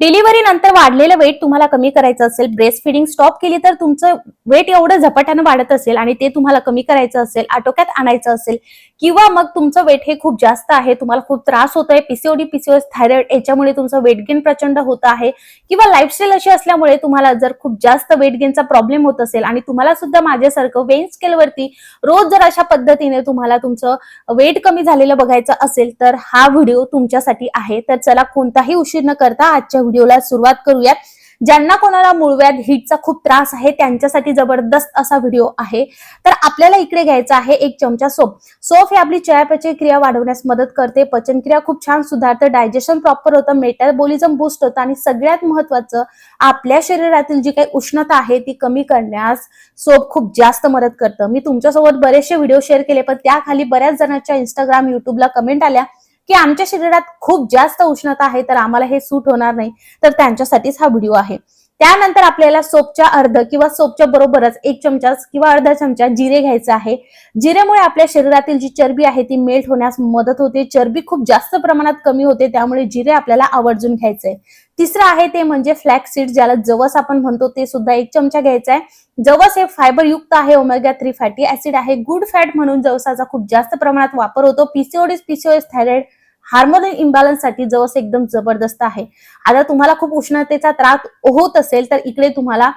Delivery नंतर वाढलेलं weight तुम्हाला कमी करायचं असेल ब्रेस्ट फिडिंग स्टॉप केली तर तुमचं वेट एवढं झपाट्यानं वाढत असेल आणि ते तुम्हाला कमी करायचं असेल आटोक्यात आणायचं असेल किंवा मग तुमचं वेट हे खूप जास्त आहे तुम्हाला खूप त्रास होतोय पीसीओडी पीसीओएस थायरॉइड याच्यामुळे तुमचं वेट गेन प्रचंड होत आहे किंवा लाईफस्टाईल अशी असल्यामुळे तुम्हाला जर खूप जास्त वेट गेनचा प्रॉब्लेम होत असेल आणि तुम्हाला सुद्धा माझ्यासारखं वेन स्केलवरती रोज जर अशा पद्धतीने तुम्हाला तुमचं वेट कमी झालेलं बघायचं असेल तर हा व्हिडिओ तुमच्यासाठी आहे. तर चला कोणताही उशीर न करता आजच्या व्हिडिओला सुरुवात करूयात. ज्यांना कोणाला मूळव्याध हिटचा खूप त्रास आहे त्यांच्यासाठी जबरदस्त असा व्हिडिओ आहे. तर आपल्याला इकडे घ्यायचा आहे एक चमचा सोप सोप हे आपली चयापचय क्रिया वाढवण्यास मदत करते. पचनक्रिया खूप छान सुधारते. डायजेशन प्रॉपर होतं. मेटाबॉलिझम बूस्ट होतं. आणि सगळ्यात महत्वाचं आपल्या शरीरातील जी काही उष्णता आहे ती कमी करण्यास सोप खूप जास्त मदत करतं. मी तुमच्यासोबत बरेचसे व्हिडिओ शेअर केले पण त्याखाली बऱ्याच जणांच्या इंस्टाग्राम युट्यूबला कमेंट आल्या. की आमच्या शरीरात खूप जास्त उष्णता आहे तर आम्हाला हे सूट होणार नाही. तर त्यांच्यासाठीच हा व्हिडिओ आहे. त्यानंतर आपल्याला सोपच्या अर्ध किंवा सोपच्या बरोबरच एक चमचा किंवा अर्धा चमचा जिरे घ्यायचा आहे. जिरेमुळे आपल्या शरीरातील जी चरबी आहे ती मेल्ट होण्यास मदत होते. चरबी खूप जास्त प्रमाणात कमी होते त्यामुळे जिरे आपल्याला आवर्जून घ्यायचे तिसरं आहे ते म्हणजे फ्लॅक्स सीड ज्याला जवस आपण म्हणतो ते सुद्धा एक चमचा घ्यायचा आहे जवस हे फायबर युक्त आहे ओमेगा थ्री फॅटी ऍसिड आहे. गुड फॅट म्हणून जवसाचा खूप जास्त प्रमाणात वापर होतो. पीसीओडीस पीसीओएस थायरॉइड हार्मोन इम्बॅलन्ससाठी जवस एकदम जबरदस्त आहे. आता तुम्हाला खूप उष्णतेचा त्रास होत असेल तर इकडे तुम्हाला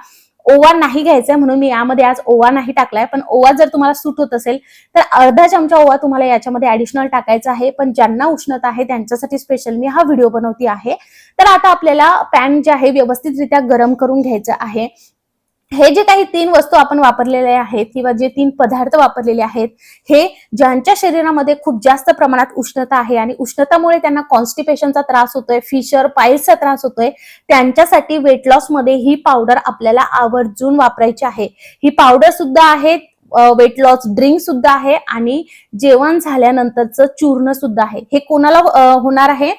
ओवा नाही घ्यायचा आहे म्हणून मी यामध्ये आज ओवा नाही टाकलाय. पण ओवा जर तुम्हाला सूट होत असेल तर अर्धा चमचा ओवा तुम्हाला याच्यामध्ये ऍडिशनल टाकायचा आहे. पण ज्यांना उष्णता आहे त्यांच्यासाठी स्पेशल मी हा व्हिडिओ बनवते आहे. तर आता आपल्याला पॅन जे आहे व्यवस्थितरित्या गरम करून घ्यायचं आहे. हे जे काही तीन वस्तू आपण वापरलेले आहेत किंवा जे तीन पदार्थ वापरलेले आहेत हे ज्यांच्या शरीरामध्ये खूप जास्त प्रमाणात उष्णता आहे आणि उष्णतामुळे त्यांना कॉन्स्टिपेशनचा त्रास होतोय फिशर पाईल्सचा त्रास होतोय त्यांच्यासाठी वेट लॉसमध्ये ही पावडर आपल्याला आवर्जून वापरायची आहे. ही पावडर सुद्धा आहे वेट लॉस ड्रिंक सुद्धा आहे आणि जेवण झाल्यानंतरचं चूर्ण सुद्धा आहे. हे कोणाला होणार आहे?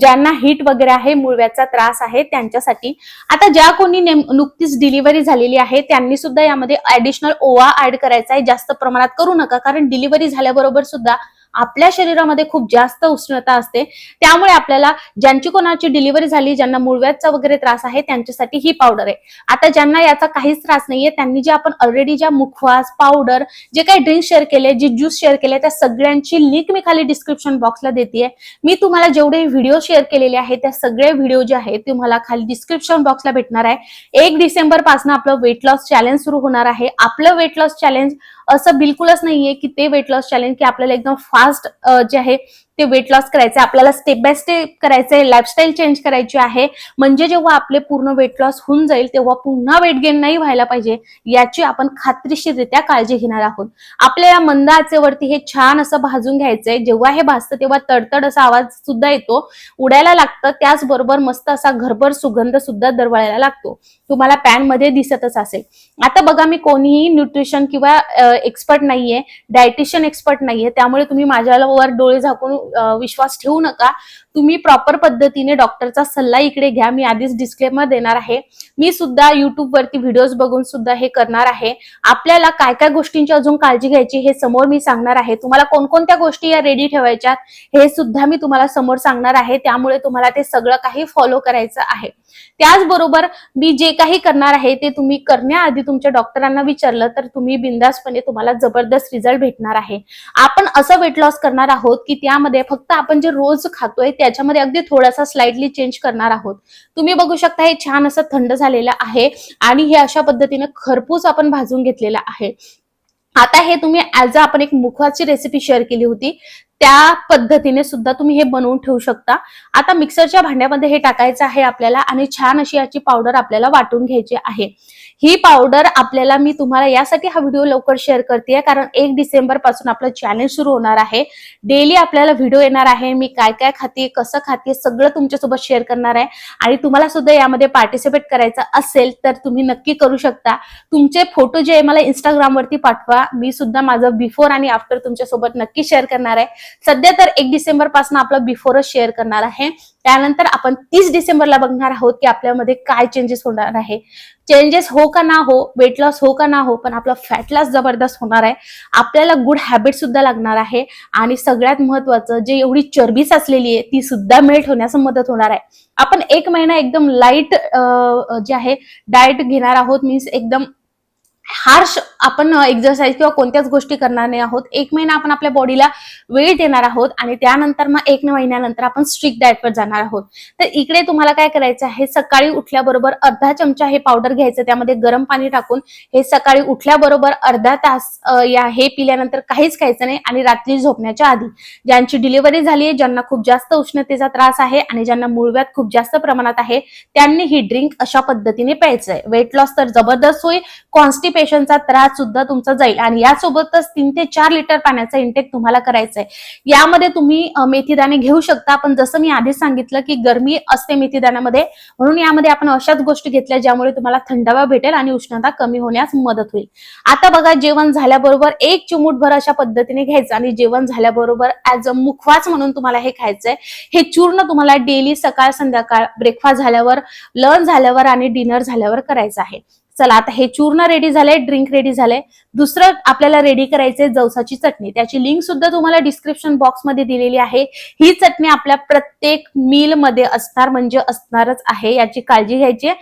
ज्यांना हिट वगैरे आहे मुळव्याचा त्रास आहे त्यांच्यासाठी. आता ज्या कोणी नेम- नुकतीच डिलिव्हरी झालेली आहे त्यांनी सुद्धा यामध्ये ऍडिशनल ओवा ऍड करायचा आहे जास्त प्रमाणात करू नका. कारण डिलिव्हरी झाल्याबरोबर सुद्धा आपल्या शरीरामध्ये खूप जास्त उष्णता असते. त्यामुळे आपल्याला ज्यांची कोणाची डिलिव्हरी झाली ज्यांना मुळव्याचा वगैरे त्रास आहे त्यांच्यासाठी ही पावडर आहे. आता ज्यांना याचा काहीच त्रास नाहीये त्यांनी जे आपण ऑलरेडी ज्या मुखवास पावडर जे काही ड्रिंक शेअर केले जे ज्यूस शेअर केले त्या सगळ्यांची लिंक मी खाली डिस्क्रिप्शन बॉक्सला देते मी तुम्हाला जेवढे व्हिडिओ शेअर केलेले आहेत त्या सगळे व्हिडिओ जे आहेत तुम्हाला खाली डिस्क्रिप्शन बॉक्सला भेटणार आहे. एक डिसेंबरपासून आपलं वेट लॉस चॅलेंज सुरू होणार आहे. आपलं वेट लॉस चॅलेंज असं बिलकुलच नाहीये की ते वेट लॉस चॅलेंज की आपल्याला एकदम फास्ट जे आहे ते वेट लॉस करायचं आपल्याला स्टेप बाय स्टेप करायचंय लाईफस्टाईल चेंज करायची आहे. म्हणजे जेव्हा आपले पूर्ण वेट लॉस होऊन जाईल तेव्हा पुन्हा वेट गेन नाही व्हायला पाहिजे याची आपण खात्रीशीरित्या काळजी घेणार आहोत. आपल्या मंद आचेवरती हे छान असं भाजून घ्यायचंय जेव्हा हे भाजतं तेव्हा तडतड असा आवाज सुद्धा येतो उडायला लागतं त्याचबरोबर मस्त असा घरभर सुगंध सुद्धा दरवळायला लागतो. तुम्हाला पॅनमध्ये दिसतच असेल. आता बघा मी कोणीही न्यूट्रिशन किंवा एक्सपर्ट नाहीये डायटिशियन एक्सपर्ट नाहीये त्यामुळे तुम्ही माझ्यावर डोळे झाकून विश्वास ठेवू नका. तुम्ही प्रॉपर पद्धतीने डॉक्टरचा सल्ला इकडे घ्या. मी आधीच डिस्क्लेमर देणार आहे. मी सुद्धा युट्यूब वरती व्हिडिओज बघून सुद्धा हे करणार आहे. आपल्याला काय काय गोष्टींची अजून काळजी घ्यायची हे समोर मी सांगणार आहे. तुम्हाला कोणकोणत्या गोष्टी या रेडी ठेवायच्यात हे सुद्धा मी तुम्हाला समोर सांगणार आहे. त्यामुळे तुम्हाला ते सगळं काही फॉलो करायचं आहे. त्याचबरोबर मी जे काही करणार आहे ते तुम्ही करण्याआधी तुमच्या डॉक्टरांना विचारलं तर तुम्ही बिंदासपणे तुम्हाला जबरदस्त रिझल्ट भेटणार आहे. आपण असं वेट लॉस करणार आहोत की त्यामध्ये फक्त आपण जे रोज खातोय त्याच्यामध्ये अगदी थोडासा स्लाइडली चेंज करणार आहोत. तुम्ही बघू शकता हे छान असं थंड झालेलं आहे आणि हे अशा पद्धतीने खरपूस आपण भाजून घेतलेलं आहे. आता हे तुम्ही ऍज अ आपण एक मुखाची रेसिपी शेअर केली होती. त्या पद्धतीने सुद्धा तुम्ही हे बनवून ठेवू शकता. आता मिक्सरच्या भांड्यामध्ये हे टाकायचं आहे आपल्याला आणि छान अशी याची पावडर आपल्याला वाटून घ्यायची आहे. ही पावडर आपल्याला मी तुम्हाला यासाठी हा व्हिडिओ लवकर शेअर करते कारण एक डिसेंबरपासून आपलं चॅलेंज सुरू होणार आहे. डेली आपल्याला व्हिडिओ येणार आहे मी काय काय खाते कसं खाते सगळं तुमच्यासोबत शेअर करणार आहे. आणि तुम्हाला सुद्धा यामध्ये पार्टिसिपेट करायचं असेल तर तुम्ही नक्की करू शकता. तुमचे फोटो जे आहे मला इंस्टाग्रामवरती पाठवा. मी सुद्धा माझं बिफोर आणि आफ्टर तुमच्यासोबत नक्की शेअर करणार आहे. सध्या तर एक डिसेंबरपासून आपलं बिफोरच शेअर करणार आहे. त्यानंतर आपण तीस डिसेंबरला बघणार आहोत की आपल्यामध्ये काय चेंजेस होणार आहे. चेंजेस हो का ना हो वेट लॉस हो का ना हो पण आपला फॅट लॉस जबरदस्त होणार आहे. आपल्याला गुड हॅबिट सुद्धा लागणार आहे. आणि सगळ्यात महत्वाचं जे एवढी चरबी साचलेली आहे ती सुद्धा मेल्ट होण्यास मदत होणार आहे. आपण एक महिना एकदम लाइट जे आहे डाएट घेणार आहोत मीन्स एकदम हार्श आपण एक्झरसाईज किंवा कोणत्याच गोष्टी करणार नाही आहोत. एक महिना आपण आपल्या बॉडीला वेळ देणार आहोत आणि त्यानंतर मग एक महिन्यानंतर आपण स्ट्रिक्ट डाएटवर जाणार आहोत. तर इकडे तुम्हाला काय करायचं आहे? सकाळी उठल्याबरोबर अर्धा चमचा हे पावडर घ्यायचं त्यामध्ये गरम पाणी टाकून हे सकाळी उठल्याबरोबर अर्धा तास या हे पिल्यानंतर काहीच खायचं नाही आणि रात्री झोपण्याच्या आधी. ज्यांची डिलिव्हरी झाली आहे ज्यांना खूप जास्त उष्णतेचा त्रास आहे आणि ज्यांना मुळव्यात खूप जास्त प्रमाणात आहे त्यांनी ही ड्रिंक अशा पद्धतीने प्यायचं आहे वेट लॉस तर जबरदस्त होईल कॉन्स्टिपेशनचा त्रास सुद्धा तुमचा जाईल. आणि यासोबतच तीन ते चार लिटर पाण्याचा इंटेक तुम्हाला करायचा आहे यामध्ये तुम्ही मेथीदाणे घेऊ शकता. पण जसं मी आधीच सांगितलं की गरमी असते मेथीदाण्यामध्ये म्हणून यामध्ये आपण अशाच गोष्टी घेतल्या ज्यामुळे तुम्हाला थंडावा भेटेल आणि उष्णता कमी होण्यास मदत होईल. आता बघा जेवण झाल्याबरोबर एक चिमूटभर अशा पद्धतीने घ्यायचं आणि जेवण झाल्याबरोबर ऍज अ मुखवास म्हणून तुम्हाला हे खायचंय. हे चूर्ण तुम्हाला डेली सकाळ संध्याकाळ ब्रेकफास्ट झाल्यावर लंच झाल्यावर आणि डिनर झाल्यावर करायचं आहे. चला आता हे चूर्ण रेडी झालंय ड्रिंक रेडी झालंय. दुसरं आपल्याला रेडी करायचंय जवसाची चटणी. त्याची लिंक सुद्धा तुम्हाला डिस्क्रिप्शन बॉक्समध्ये दिलेली आहे. ही चटणी आपल्या प्रत्येक मील मध्ये असणार म्हणजे असणारच आहे याची काळजी घ्यायची आहे.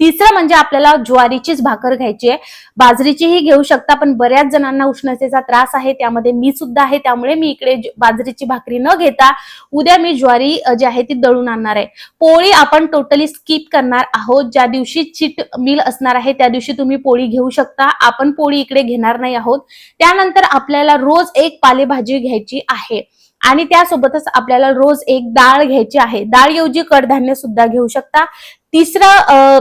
तिसरं म्हणजे आपल्याला ज्वारीचीच भाकर घ्यायची आहे. बाजरीचीही घेऊ शकता पण बऱ्याच जणांना उष्णतेचा त्रास आहे त्यामध्ये मी सुद्धा आहे त्यामुळे मी इकडे बाजरीची भाकरी न घेता उद्या मी ज्वारी जी आहे ती दळून आणणार आहे. पोळी आपण टोटली स्किप करणार आहोत. ज्या दिवशी चिट मिल असणार आहे त्या दिवशी तुम्ही पोळी घेऊ शकता. आपण पोळी इकडे घेणार नाही आहोत. त्यानंतर आपल्याला रोज एक पालेभाजी घ्यायची आहे. आणि त्यासोबतच आपल्याला रोज एक डाळ घ्यायची आहे. डाळऐवजी कडधान्य सुद्धा घेऊ शकता. तिसरं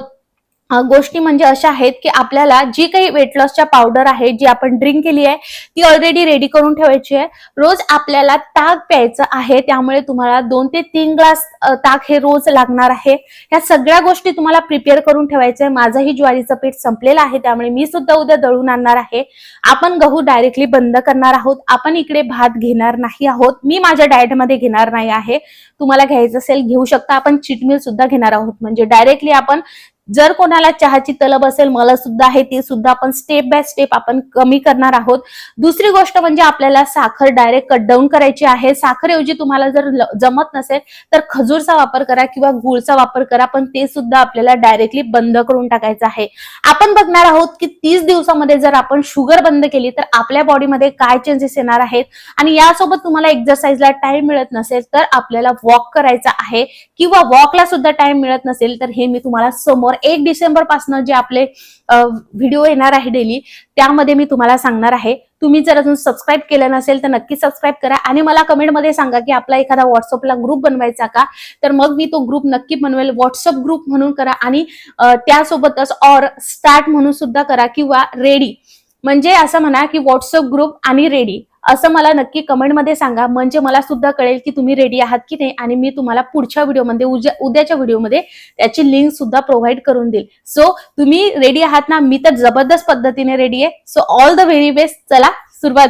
गोष्टी म्हणजे अशा आहेत की आपल्याला जी काही वेट लॉसच्या पावडर आहे जी आपण ड्रिंक केली आहे ती ऑलरेडी रेडी करून ठेवायची आहे. रोज आपल्याला ताक प्यायचं आहे त्यामुळे तुम्हाला दोन ते तीन ग्लास ताक हे रोज लागणार आहे. ह्या सगळ्या गोष्टी तुम्हाला प्रिपेअर करून ठेवायचं आहे. माझंही ज्वारीचं पीठ संपलेलं आहे त्यामुळे मी सुद्धा उद्या दळून आणणार आहे. आपण गहू डायरेक्टली बंद करणार आहोत. आपण इकडे भात घेणार नाही आहोत. मी माझ्या डाएटमध्ये घेणार नाही आहे. तुम्हाला घ्यायचं असेल घेऊ शकता. आपण चिटमील सुद्धा घेणार आहोत. म्हणजे डायरेक्टली आपण जर कोणाला चहाची तलब असेल मला सुद्धा आहे ती सुद्धा आपण स्टेप बाय स्टेप आपण कमी करणार आहोत. दुसरी गोष्ट म्हणजे आपल्याला साखर डायरेक्ट कट डाऊन करायची आहे. साखर ऐवजी तुम्हाला जर जमत नसेल तर खजूरचा वापर करा किंवा गुळचा वापर करा पण ते सुद्धा आपल्याला डायरेक्टली बंद करून टाकायचं आहे. आपण बघणार आहोत की तीस दिवसामध्ये जर आपण शुगर बंद केली तर आपल्या बॉडीमध्ये काय चेंजेस येणार आहेत? आणि यासोबत तुम्हाला एक्झरसाइजला टाइम मिळत नसेल तर आपल्याला वॉक करायचा आहे. किंवा वॉकला सुद्धा टाइम मिळत नसेल तर हे मी तुम्हाला समोर एक डिसेंबरपासून जे आपले व्हिडिओ येणार आहे डेली त्यामध्ये मी तुम्हाला सांगणार आहे. तुम्ही जर अजून सबस्क्राईब केलं नसेल तर नक्की सबस्क्राईब करा. आणि मला कमेंटमध्ये सांगा की आपला एखादा व्हॉट्सअपला ग्रुप बनवायचा का? तर मग मी तो ग्रुप नक्की बनवेल. व्हॉट्सअप ग्रुप म्हणून करा आणि त्यासोबतच ऑर स्टार्ट म्हणून सुद्धा करा किंवा रेडी म्हणजे असं म्हणा की व्हॉट्सअप ग्रुप आणि रेडी असं मला नक्की कमेंटमध्ये सांगा. म्हणजे मला सुद्धा कळेल की तुम्ही रेडी आहात की नाही आणि मी तुम्हाला पुढच्या व्हिडिओमध्ये उद्या उद्याच्या व्हिडिओमध्ये त्याची लिंक सुद्धा प्रोव्हाइड करून देईल. सो तुम्ही रेडी आहात ना? मी तर जबरदस्त पद्धतीने रेडी आहे. So all the very best चला सुरुवात